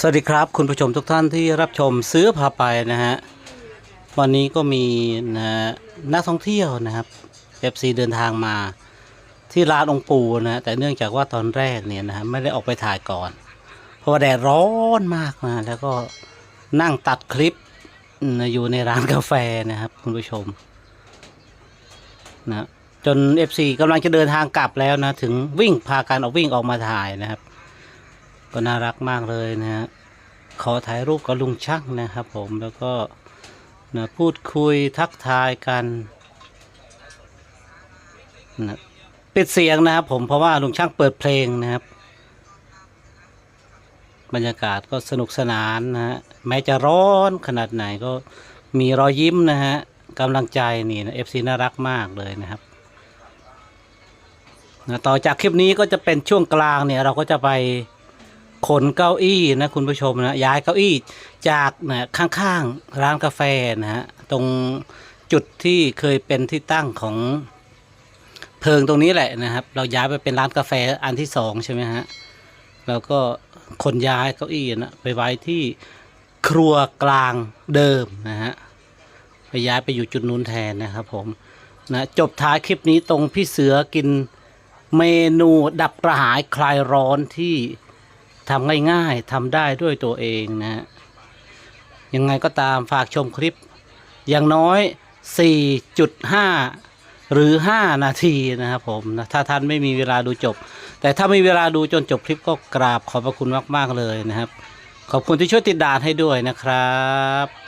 สวัสดีครับ คุณผู้ชมทุกท่านที่รับชมซื้อพาไปนะฮะวันนี้ก็มีนะนักท่องเที่ยวนะครับ FC เดินทางมาที่ร้านองปูนะฮะแต่เนื่องจากว่าตอนแรกเนี่ยนะฮะไม่ได้ออกไปถ่ายก่อน เพราะว่าแดดร้อนมากนะแล้วก็นั่งตัดคลิปนะอยู่ในร้านกาแฟนะครับ คุณผู้ชมนะจน FC กำลังจะเดินทางกลับแล้วนะถึงวิ่งพากันออกวิ่งออกมาถ่ายนะครับ ก็น่ารักมากเลยนะฮะขอถ่ายรูปกับลุงช่างนะครับผมแล้วก็นะพูดคุยทักทายกันนะปิดเสียงนะครับผมเพราะว่าลุงช่างเปิดเพลงนะครับ บรรยากาศก็สนุกสนานนะฮะแม้จะร้อนขนาดไหนก็มีรอยยิ้มนะฮะกำลังใจนี่นะเอฟซีน่ารักมากเลยนะครับนะต่อจากคลิปนี้ก็จะเป็นช่วงกลางเนี่ยเราก็จะไป ขนเก้าอี้นะคุณผู้ชมนะย้ายเก้าอี้จากนะข้างๆร้านกาแฟนะฮะตรงจุดที่เคยเป็นที่ตั้งของเพิงตรงนี้แหละนะครับ เราย้ายไปเป็นร้านกาแฟอันที่สองใช่ไหมฮะแล้วก็ขนย้ายเก้าอี้นะไปไว้ที่ครัวกลางเดิมนะฮะไปย้ายไปอยู่จุดนู้นแทนนะครับผมนะจบท้ายคลิปนี้ตรงพี่เสือกินเมนูดับกระหายคลายร้อนที่ ทำง่ายๆทำได้ด้วยตัวเองนะฮะยังไงก็ตามฝากชมคลิป อย่างน้อย 4.5 หรือ 5 นาทีนะครับผมนะถ้าท่านไม่มีเวลาดูจบ แต่ถ้ามีเวลาดูจนจบคลิปก็กราบขอบพระคุณมาก ๆ เลยนะครับ ขอบคุณที่ช่วยติดดานให้ด้วยนะครับ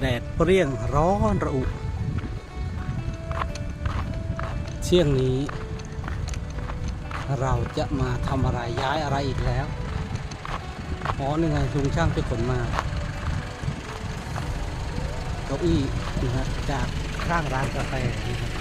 แดดเปรี้ยงร้อนระอุเชียงนี้ เราจะมาทำอะไรย้ายอะไรอีกแล้วอ๋อนี่ไงลุงช่างไปขนมาเก้าอี้นะจากข้างร้านกาแฟนะครับ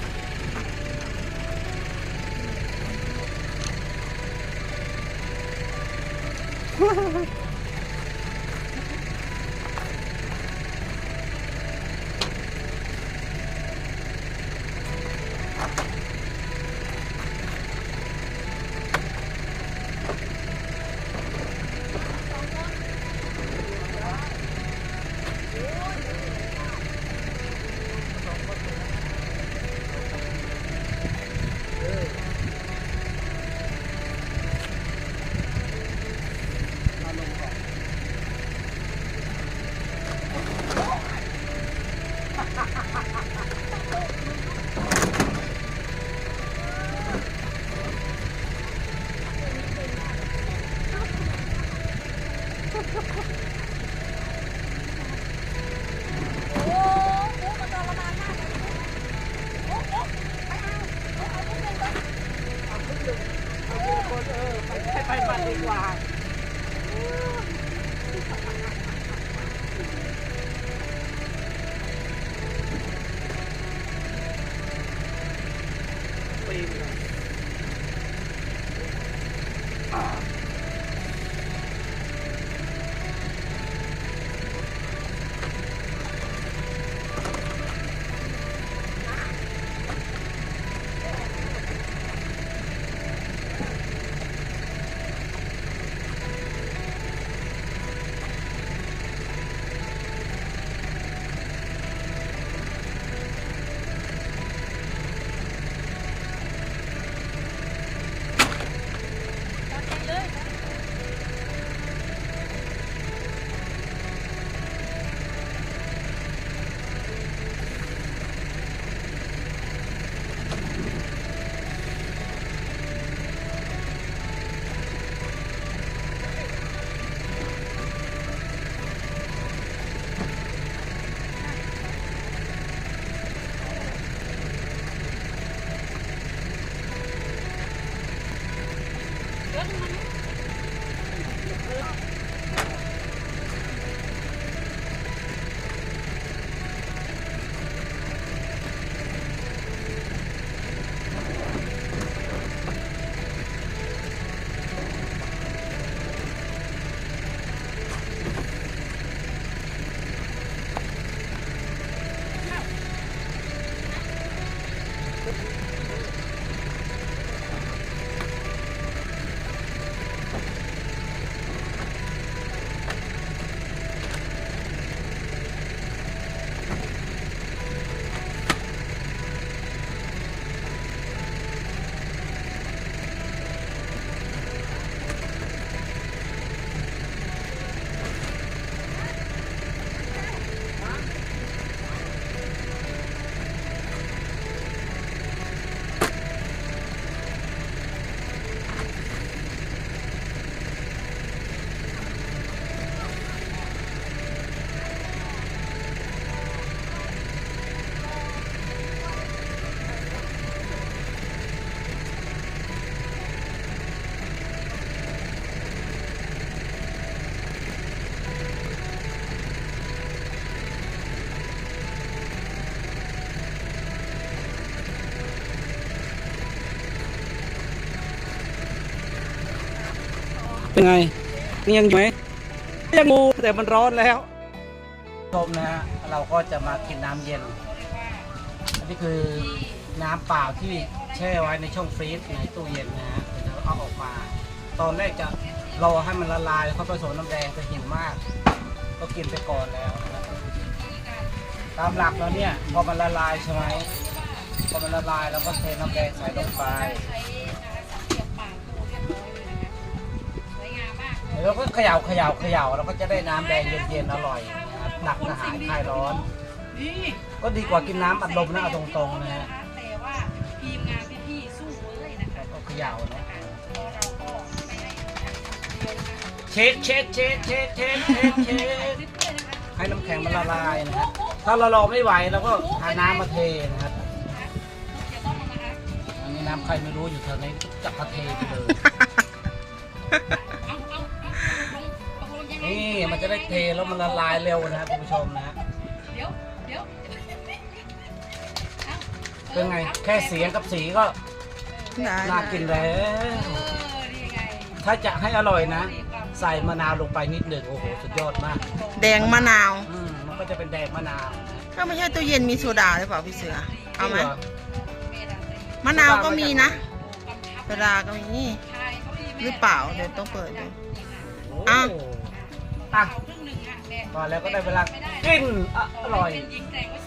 เป็นไงนี่ยังอยู่ไหมยังงูแต่มันร้อนแล้วชมนะฮะเราก็จะมากินน้ำเย็น อันนี้คือน้ำเปล่าที่แช่ไว้ในช่องฟรีซในตู้เย็นนะฮะเดี๋ยวเราเอาออกมา ตอนแรกจะรอให้มันละลายแล้วค่อยผสมน้ำแดงจะหิวมาก ก็กินไปก่อนแล้ว ตามหลักแล้วเนี่ยพอมันละลายใช่ไหมพอมันละลายเราก็เทน้ำแดงใส่ลงไป แล้วก็เขย่าเขย่าเขย่าเราก็จะได้น้ำแดงเย็นๆอร่อยนะครับหนักอาหารคลายร้อน ก็ดีกว่ากินน้ำอัดลมนะเอาตรงๆนะฮะแต่ว่าทีมงานพี่ๆสู้เลยนะคะก็เขย่าเนาะเพราะเราก็ไม่ได้ทำเดียวนะคะเช็คเช็คเช็คเช็คเช็คเช็คเช็คคลิปด้วยนะคะให้น้ำแข็งมันละลายนะฮะถ้าเรารอไม่ไหวเราก็หาน้ำมาเทนะครับจะต้องนะคะอันนี้น้ำใครไม่รู้อยู่แถวนี้จับมาเทไปเลย นี่มันจะได้เทแล้วมันละลายเร็วนะครับคุณผู้ชมนะฮะเดี๋ยวเดี๋ยวเป็นไงแค่เสียงกับสีก็ได้น่ากินแล้วเออดีไงถ้าจะให้อร่อยนะ ใส่มะนาวลงไปนิดหนึ่งโอ้โหสุดยอดมาก แดงมะนาวอืมมันก็จะเป็นแดงมะนาวนะถ้าไม่ใช่ตู้เย็นมีโซดาหรือเปล่าพี่เสือเอาไหมจริงรมะนาวก็มีนะโซดาก็มีใช่เขามีแม่หรือเปล่าเดี๋ยวต้องเปิดดูโอ้อะอะเอาครึ่งหนึ่ง อะแดงมาแล้วก็ได้เวลากินอร่อย เป็นยิงแดงไว้